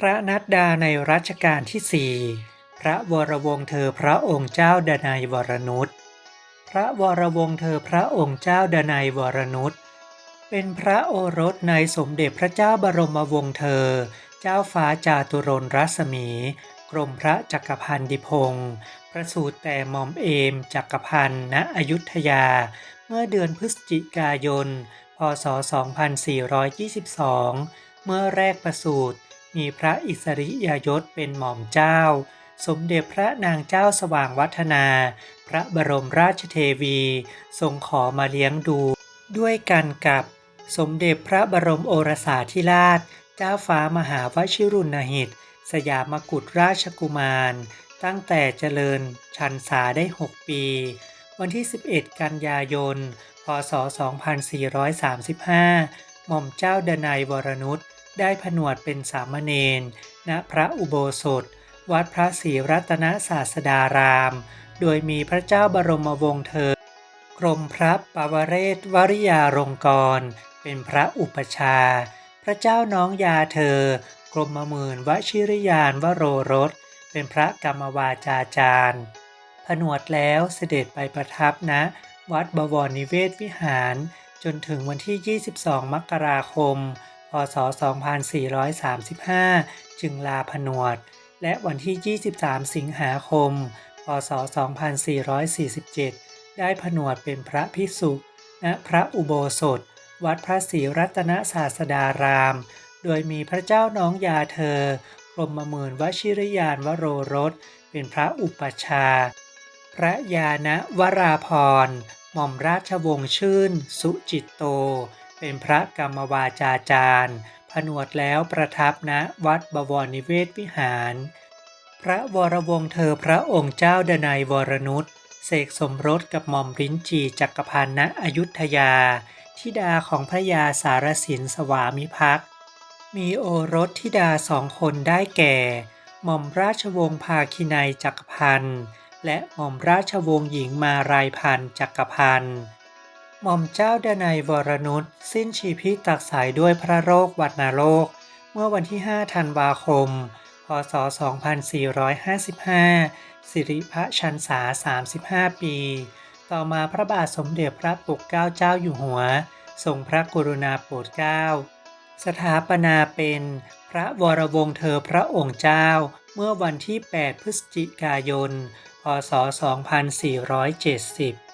พระนัดดาในรัชกาลที่สี่พระวรวงศ์เธอพระองค์เจ้าดนัยวรนุชพระวรวงศ์เธอพระองค์เจ้าดนัยวรนุชเป็นพระโอรสในสมเด็จพระเจ้าบรมวงศ์เธอ เจ้าฟ้าจาตุรนรัศมี กรมพระจักรพันธ์ดิพงศ์ประสูติแต่มอมเอมจักรพันธ์ณอยุธยา เมื่อเดือนพฤศจิกายน พศ 2422 เมื่อแรกประสูติ มีพระอิสริยยศเป็นหม่อมเจ้า สมเด็จพระนางเจ้าสว่างวัฒนา พระบรมราชเทวี ทรงขอมาเลี้ยงดู ด้วยกันกับสมเด็จพระบรมโอรสาธิราช เจ้าฟ้ามหาวชิรุณหิต สยามกุฎราชกุมาร ตั้งแต่เจริญชันษาได้ 6 ปี วันที่ 11 กันยายน พศ 2435 หม่อมเจ้าดนัยวรนุช ได้ผนวดเป็นสามเณรณพระอุโบสถ วัดพระศรีรัตนศาสดาราม โดยมีพระเจ้าบรมวงศ์เธอ กรมพระปวเรศวริยาลงกร เป็นพระอุปชา พระเจ้าน้องยาเธอ กรมหมื่นวชิริยานวโรรส เป็นพระกรรมวาจาจารย์ผนวดแล้วเสด็จไปประทับณวัดบวรนิเวศวิหาร จนถึงวันที่ 22 มกราคม พศ 2435 จึงลาผนวด และวันที่ 23 สิงหาคม พศ 2447 ได้ผนวดเป็นพระภิกษุณพระอุโบสถ วัดพระศรีรัตนศาสดาราม โดยมีพระเจ้าน้องยาเธอ กรมหมื่นวชิรยานวโรรส เป็นพระอุปชา พระยาณวราพรหม่อมราชวงศ์ชื่น สุจิตโต เป็นพระกรรมวาจาจารย์ ผนวดแล้วประทับณวัดบวรนิเวศวิหาร พระวรวงศ์เธอพระองค์เจ้าดนัยวรนุชเสกสมรสกับหม่อมริ้นจีจักรพันธ์ณอยุธยาธิดาของพระยาสารสินสวามิภักดิ์มีโอรสธิดาสองคนได้แก่ หม่อมราชวงศ์ภาคินัยจักรพันธ์และหม่อมราชวงศ์หญิงมารายพันธ์จักรพันธ์ หม่อมเจ้าดนัยวรนุชสิ้นชีพิตตักสายด้วยพระโรควัณโรค เมื่อวันที่ 5 ธันวาคม พศ 2455 สิริพระชันษา 35 ปี ต่อมาพระบาทสมเด็จพระปกเกล้าเจ้าอยู่หัว ทรงพระกรุณาโปรดเกล้า สถาปนาเป็นพระวรวงศ์เธอพระองค์เจ้า เมื่อวันที่ 8 พฤศจิกายน พศ 2470